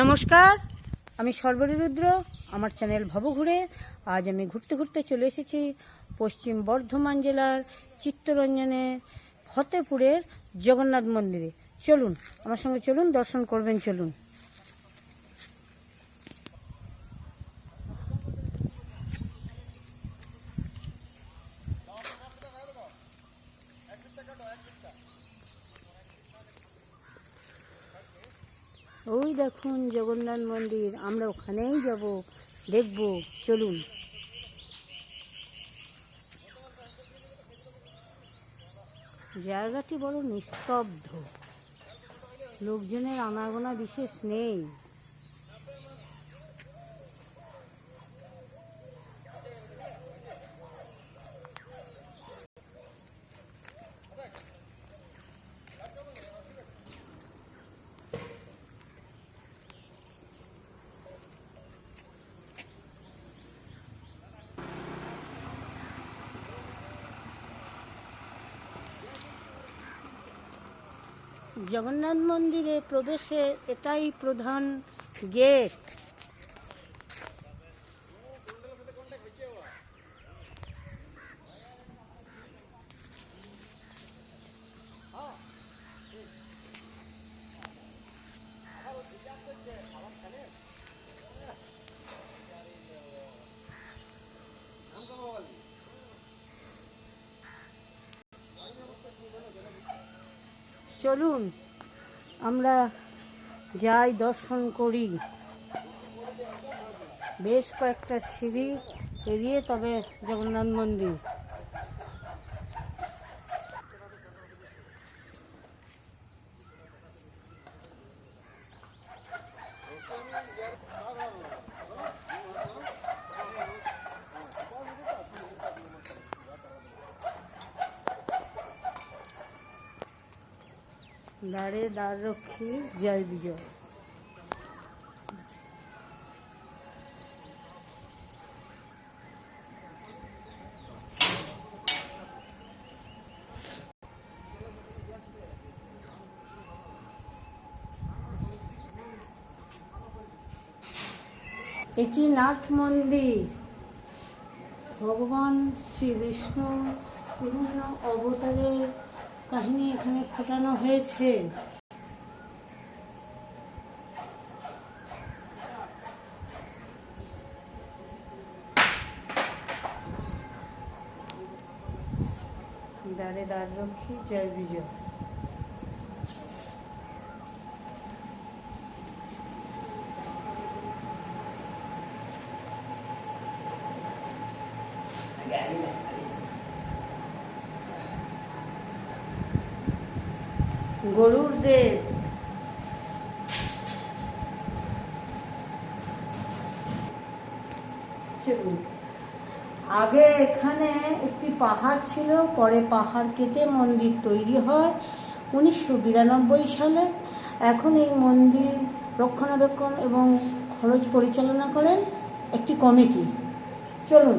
নমস্কার, আমি সর্বরী রুদ্র আমার চ্যানেল ভবঘুরে আজ আমি ঘুরতে ঘুরতে চলে এসেছি পশ্চিম বর্ধমান জেলার চিত্তরঞ্জনের ফতেপুরের জগন্নাথ মন্দিরে। চলুন, আমার সঙ্গে চলুন, দর্শন করবেন, চলুন। ওই দেখুন জগন্নাথ মন্দির, আমরা ওখানেই যাব। দেখব, চলুন। জায়গাটি বড় নিস্তব্ধ। লোকজনের আনাগোনা বিশেষ নেই। জগন্নাথ মন্দিরে প্রবেশের এটাই প্রধান গেট চলুন আমরা যাই দর্শন করি। বেশ কয়েকটা সিঁড়ি পেরিয়ে তবে জগন্নাথ মন্দির। দ্বারে দ্বার রক্ষী জয় বিজয়। এটি নাথ মন্দির। ভগবান শ্রী বিষ্ণু বিভিন্ন অবতারের কাহিনী এখানে ফোটানো হয়েছে। দ্বারে দ্বার রক্ষী জয় বিজয়। গরুর দেব আগে এখানে একটি পাহাড় ছিল, পরে পাহাড় কেটে মন্দির তৈরি হয় উনিশশো বিরানব্বই সালে। এখন এই মন্দির রক্ষণাবেক্ষণ এবং খরচ পরিচালনা করেন একটি কমিটি। চলুন।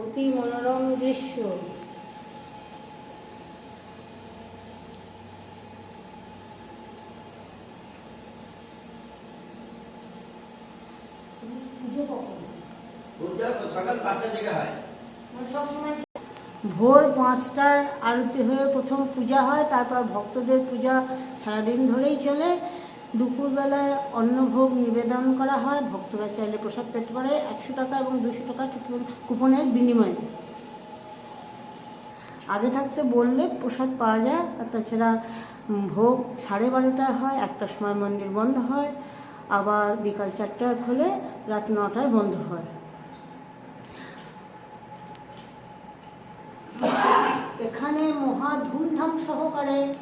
অতি মনোরম দৃশ্য। পুজো কখন? পূজা সকাল পাঁচটা থেকে হয়। সবসময় ভোর পাঁচটায় আরতি হয়ে প্রথম পূজা হয় তারপর ভক্তদের পূজা সারাদিন ধরেই চলে। দুপুরবেলায় অন্নভোগ নিবেদন করা হয়। ভক্তরা চাইলে প্রসাদ পেতে পারে একশো টাকা এবং দুশো টাকা কুপন- কুপনের বিনিময়ে। আগে থাকতে বললে প্রসাদ পাওয়া যায়, আর তাছাড়া ভোগ সাড়ে বারোটায় হয়, একটার সময় মন্দির বন্ধ হয়, আবার বিকাল চারটায় হলে রাত নটায় বন্ধ হয়। এখানে মহা ধুমধাম সহকারে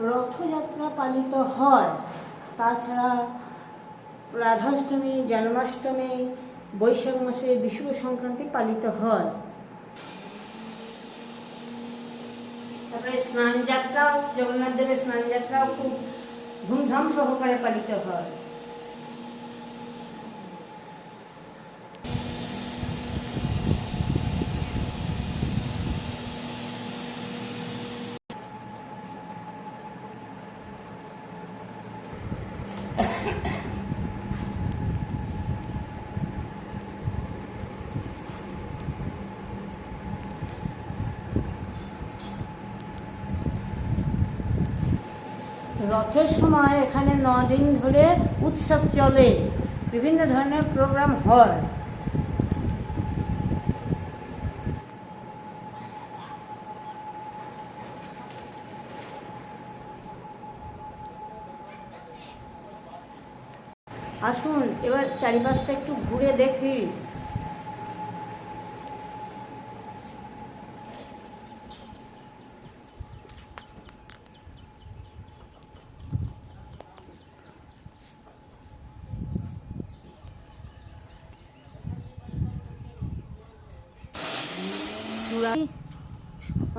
রথযাত্রা পালিত হয়। তাছাড়া রাধাষ্টমী, জন্মাষ্টমী, বৈশাখ মাসে বিষুব সংক্রান্তি পালিত হয়। তারপরে স্নান যাত্রাও জগন্নাথ দেবের স্নান যাত্রাও খুব ধুমধাম সহকারে পালিত হয়। রথের সময় এখানে ন দিন ধরে উৎসব চলে, বিভিন্ন ধরনের প্রোগ্রাম হয়। আসুন, এবার চারিপাশটা একটু ঘুরে দেখি।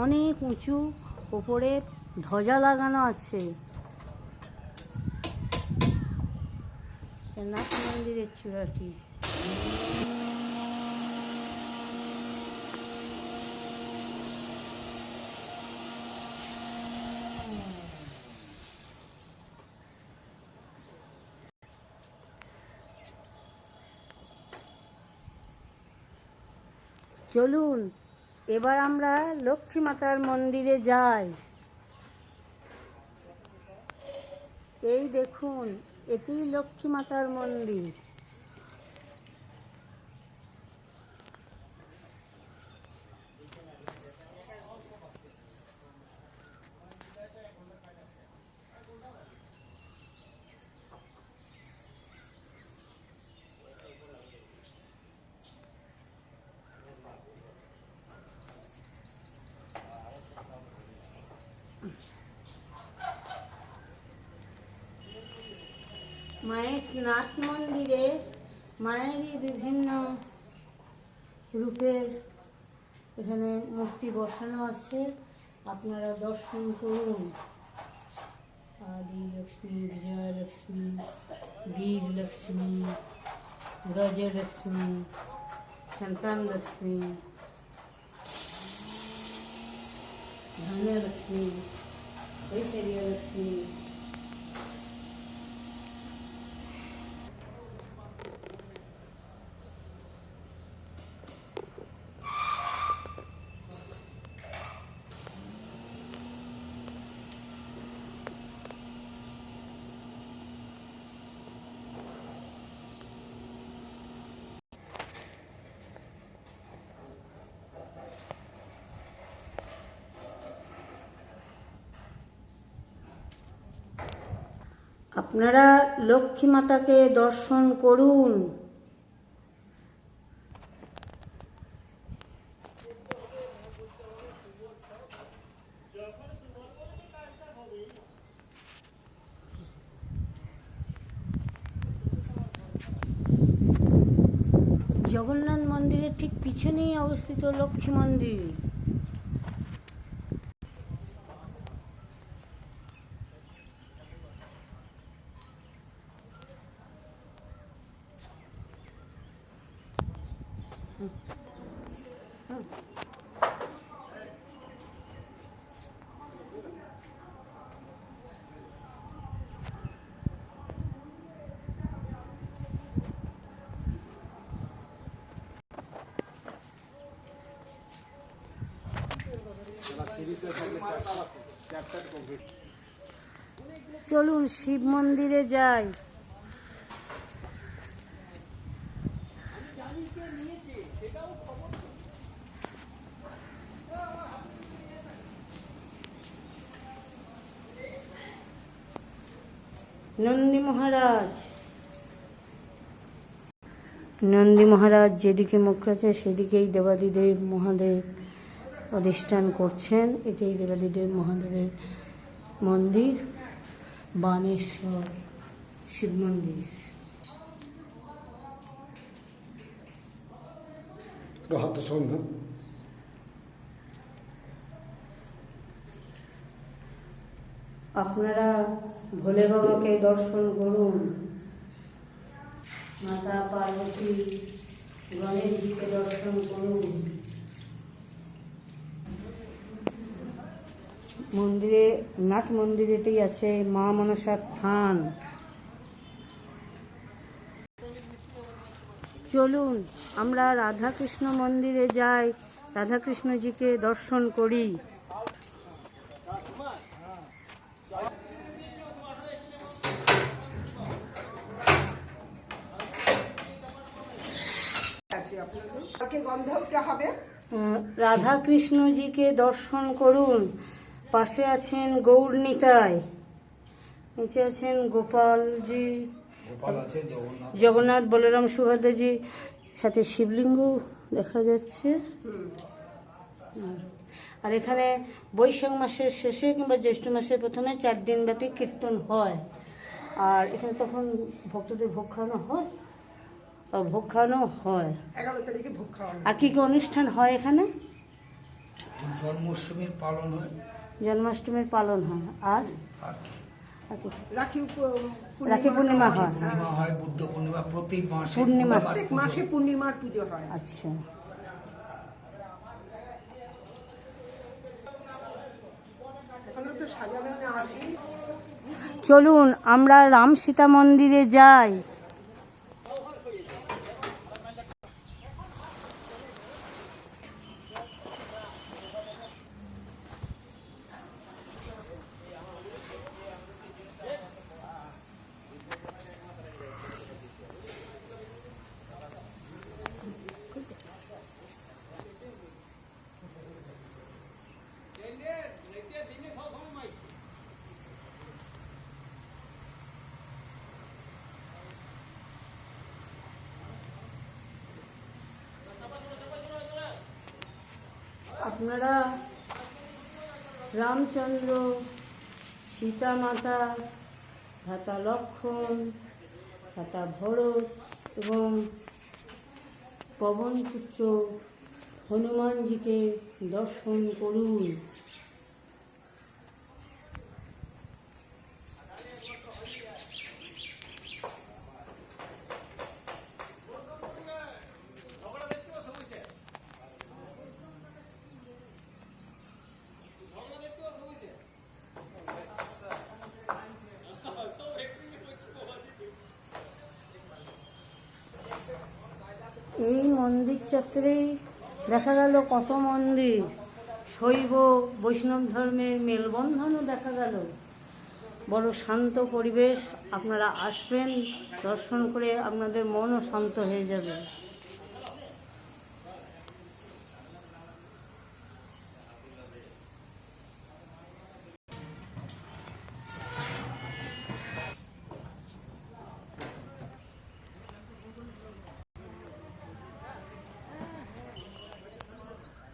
অনেক উঁচু ওপরে ধ্বজা লাগানো আছে। নাথ মন্দিরের চূড়াটি। চলুন এবার আমরা লক্ষ্মী মাতার মন্দিরে যাই। এই দেখুন এটি লক্ষ্মী মাতার মন্দির। মায়ের নাথ মন্দিরে মায়েরই বিভিন্ন রূপের এখানে মূর্তি বসানো আছে। আপনারা দর্শন করুন। আদি লক্ষ্মী বিজয় লক্ষ্মী বীর লক্ষ্মী গজের লক্ষ্মী সন্তান লক্ষ্মী ধন্য লক্ষ্মী আপনারা লক্ষ্মী মাতাকে দর্শন করুন। জগন্নাথ মন্দিরের ঠিক পিছনেই অবস্থিত লক্ষ্মী মন্দির। চলুন শিব মন্দিরে যাই। নন্দী মহারাজ। নন্দী মহারাজ যেদিকে মুখ আছে সেদিকেই দেবাদিদেব মহাদেব। অধিষ্ঠান করছেন। এটাই দেবাদিদেব মহাদেবের মন্দির বানেশ্বর শিব মন্দির। হাতে সঙ্গে আপনারা ভোলে বাবাকে দর্শন করুন। মাতা পার্বতী গণেশজিকে দর্শন করুন। মন্দিরে নাট মন্দিরেতেই আছে মা মনসার থান। চলুন আমরা রাধাকৃষ্ণ মন্দিরে যাই রাধাকৃষ্ণজিকে দর্শন করি। হবে। রাধাকৃষ্ণজিকে দর্শন করুন। পাশে আছেন গৌর নিতাই নিচে আছেন গোপালজি জগন্নাথ বলরাম সুভদ্রাজি সাথে শিবলিঙ্গ দেখা যাচ্ছে। আর এখানে বৈশাখ মাসের শেষে কিংবা জ্যৈষ্ঠ মাসের প্রথমে চার দিন ব্যাপী কীর্তন হয়। আর এখানে তখন ভক্তদের ভোগ খাওয়ানো হয়? ভোগ খাওয়ানো হয়। এগারো তারিখে ভোগ খাওয়ানো আর কি কি অনুষ্ঠান হয় এখানে? জন্মাষ্টমীর পালন হয়। জন্মাষ্টমীর পালন হয়। আর? রাখি পূর্ণিমা হয়। পূর্ণিমা হয়। বুদ্ধ পূর্ণিমা প্রতি মাসে পূর্ণিমা। প্রত্যেক মাসে পূর্ণিমার পুজো হয়। আচ্ছা। চলুন আমরা রাম সীতা মন্দিরে যাই। আপনারা রামচন্দ্র সীতা মাতা ভ্রাতা লক্ষণ ভ্রাতা ভরত এবং পবনপুত্র হনুমানজিকে দর্শন করুন। এই মন্দির চত্বরেই দেখা গেল কত মন্দির। শৈব, বৈষ্ণব ধর্মের মেলবন্ধনও দেখা গেল। বড় শান্ত পরিবেশ, আপনারা আসবেন, দর্শন করে আপনাদের মনও শান্ত হয়ে যাবে।